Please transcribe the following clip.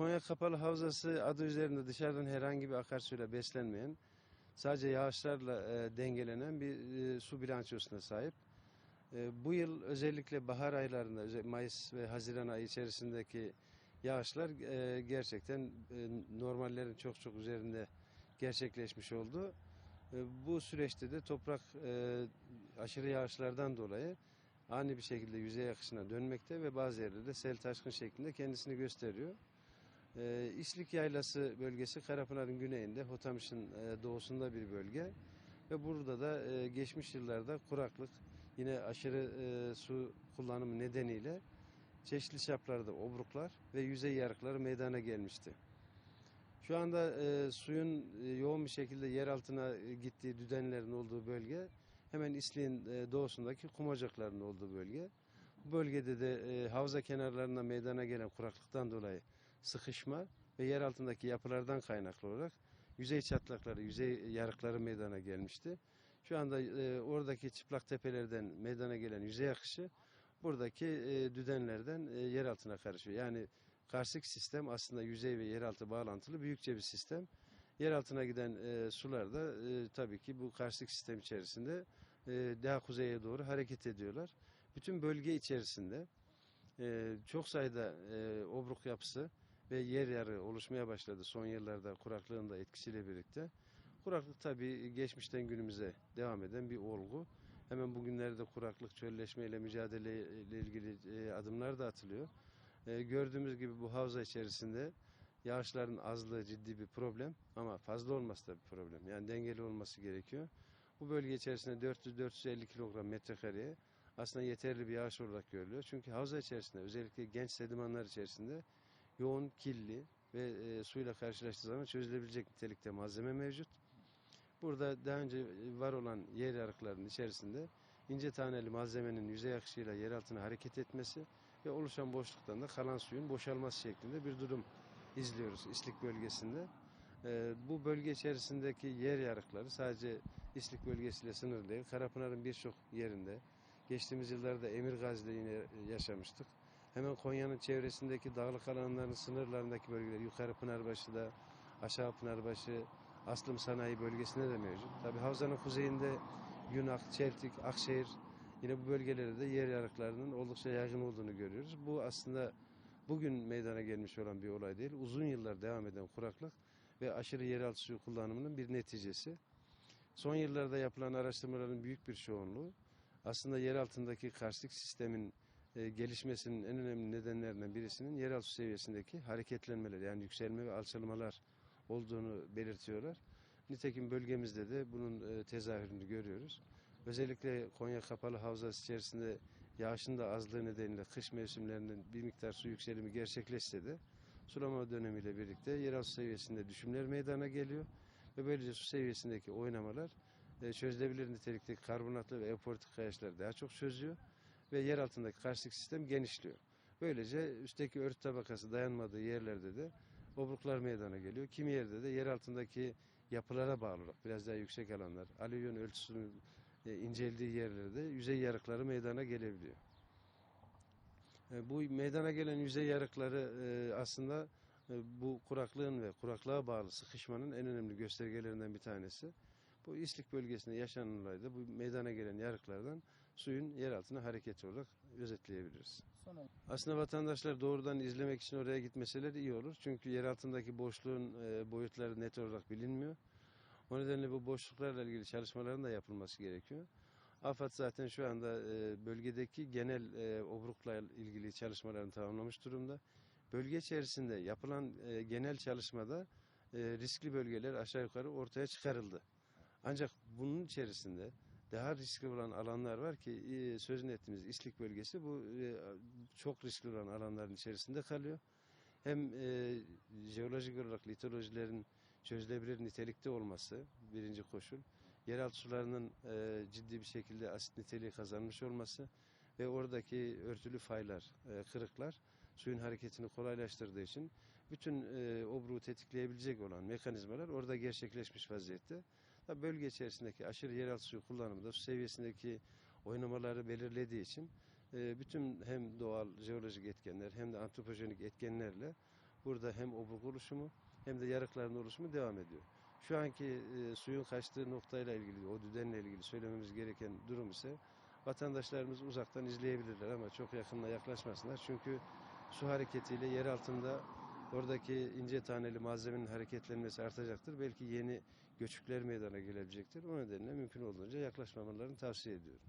Konya Kapalı Havzası adı üzerinde dışarıdan herhangi bir akarsuyla beslenmeyen, sadece yağışlarla e, dengelenen bir e, su bilançosuna sahip. E, bu yıl özellikle bahar aylarında, Mayıs ve Haziran ayı içerisindeki yağışlar e, gerçekten e, normallerin çok çok üzerinde gerçekleşmiş oldu. E, bu süreçte de toprak e, aşırı yağışlardan dolayı ani bir şekilde yüzey akışına dönmekte ve bazı yerlerde sel taşkın şeklinde kendisini gösteriyor. E, İslik Yaylası bölgesi Karapınar'ın güneyinde, Hotamış'ın e, doğusunda bir bölge. Ve burada da e, geçmiş yıllarda kuraklık, yine aşırı e, su kullanımı nedeniyle çeşitli çaplarda obruklar ve yüzey yarıkları meydana gelmişti. Şu anda suyun yoğun bir şekilde yer altına gittiği düdenlerin olduğu bölge hemen İslik'in e, doğusundaki kumacakların olduğu bölge. Bu bölgede de e, havza kenarlarında meydana gelen kuraklıktan dolayı sıkışma ve yer altındaki yapılardan kaynaklı olarak yüzey çatlakları, yüzey yarıkları meydana gelmişti. Şu anda e, oradaki çıplak tepelerden meydana gelen yüzey akışı buradaki e, düdenlerden e, yer altına karışıyor. Yani karstik sistem aslında yüzey ve yeraltı bağlantılı büyükçe bir sistem. Yer altına giden e, sular da e, tabii ki bu karstik sistem içerisinde e, daha kuzeye doğru hareket ediyorlar. Bütün bölge içerisinde e, çok sayıda e, obruk yapısı ve yer yarı oluşmaya başladı son yıllarda kuraklığın da etkisiyle birlikte. Kuraklık tabii geçmişten günümüze devam eden bir olgu. Hemen bugünlerde kuraklık, çölleşme ile mücadele ile ilgili e, adımlar da atılıyor. E, gördüğümüz gibi bu havza içerisinde yağışların azlığı ciddi bir problem ama fazla olması da bir problem. Yani dengeli olması gerekiyor. Bu bölge içerisinde 400-450 kilogram metrekareye aslında yeterli bir yağış olarak görülüyor. Çünkü havza içerisinde özellikle genç sedimanlar içerisinde yoğun killi ve e, suyla karşılaştığı zaman çözülebilecek nitelikte malzeme mevcut. Burada daha önce var olan yer yarıklarının içerisinde ince taneli malzemenin yüzey akışıyla yer altına hareket etmesi ve oluşan boşluktan da kalan suyun boşalması şeklinde bir durum izliyoruz İslik bölgesinde. Ee, bu bölge içerisindeki yer yarıkları sadece İslik bölgesiyle sınırlı değil. Karapınar'ın birçok yerinde geçtiğimiz yıllarda Emirgazi'de yine yaşamıştık. Hemen Konya'nın çevresindeki dağlık alanların sınırlarındaki bölgeler yukarı Pınarbaşı'da, aşağı Pınarbaşı, Aslım Sanayi bölgesinde de mevcut. Tabi havzanın kuzeyinde Yunak, Çeltik, Akşehir yine bu bölgelerde de yer yarıklarının oldukça yaygın olduğunu görüyoruz. Bu aslında bugün meydana gelmiş olan bir olay değil. Uzun yıllar devam eden kuraklık ve aşırı yeraltı suyu kullanımının bir neticesi. Son yıllarda yapılan araştırmaların büyük bir çoğunluğu aslında yer altındaki karstik sistemin e, gelişmesinin en önemli nedenlerinden birisinin yeraltı seviyesindeki hareketlenmeler yani yükselme ve alçalmalar olduğunu belirtiyorlar. Nitekim bölgemizde de bunun e, tezahürünü görüyoruz. Özellikle Konya Kapalı Havzası içerisinde yağışın da azlığı nedeniyle kış mevsimlerinin bir miktar su yükselimi gerçekleşse de sulama dönemiyle birlikte yeraltı seviyesinde düşümler meydana geliyor ve böylece su seviyesindeki oynamalar e, çözülebilir nitelikteki karbonatlı ve eporik kayaçları daha çok çözüyor ve yer altındaki karstik sistem genişliyor. Böylece üstteki örtü tabakası dayanmadığı yerlerde de obruklar meydana geliyor. Kimi yerde de yer altındaki yapılara bağlı olarak biraz daha yüksek alanlar, alüvyon ölçüsünün e, inceldiği yerlerde yüzey yarıkları meydana gelebiliyor. E, bu meydana gelen yüzey yarıkları e, aslında bu kuraklığın ve kuraklığa bağlı sıkışmanın en önemli göstergelerinden bir tanesi. Bu İslik bölgesinde yaşanan olayda bu meydana gelen yarıklardan suyun yer altına hareketi olarak özetleyebiliriz. Sonra Aslında vatandaşlar doğrudan izlemek için oraya gitmeseler iyi olur. Çünkü yer altındaki boşluğun e, boyutları net olarak bilinmiyor. O nedenle bu boşluklarla ilgili çalışmaların da yapılması gerekiyor. AFAD zaten şu anda e, bölgedeki genel e, obrukla ilgili çalışmalarını tamamlamış durumda. Bölge içerisinde yapılan genel çalışmada riskli bölgeler aşağı yukarı ortaya çıkarıldı. Ancak bunun içerisinde daha riskli olan alanlar var ki e, sözünü ettiğimiz İslik bölgesi bu e, çok riskli olan alanların içerisinde kalıyor. Hem e, jeolojik olarak litolojilerin çözülebilir nitelikte olması birinci koşul. Yeraltı sularının e, ciddi bir şekilde asit niteliği kazanmış olması ve oradaki örtülü faylar, e, kırıklar suyun hareketini kolaylaştırdığı için bütün e, obruğu tetikleyebilecek olan mekanizmalar orada gerçekleşmiş vaziyette. Tabii bölge içerisindeki aşırı yeraltı suyu kullanımı da su seviyesindeki oynamaları belirlediği için e, bütün hem doğal jeolojik etkenler hem de antropojenik etkenlerle burada hem obur oluşumu hem de yarıkların oluşumu devam ediyor. Şu anki e, suyun kaçtığı noktayla ilgili, o düzenle ilgili söylememiz gereken durum ise vatandaşlarımız uzaktan izleyebilirler ama çok yakınına yaklaşmasınlar. Çünkü su hareketiyle yer altında oradaki ince taneli malzemenin hareketlenmesi artacaktır. Belki yeni göçükler meydana gelebilecektir. O nedenle mümkün olduğunca yaklaşmamalarını tavsiye ediyorum.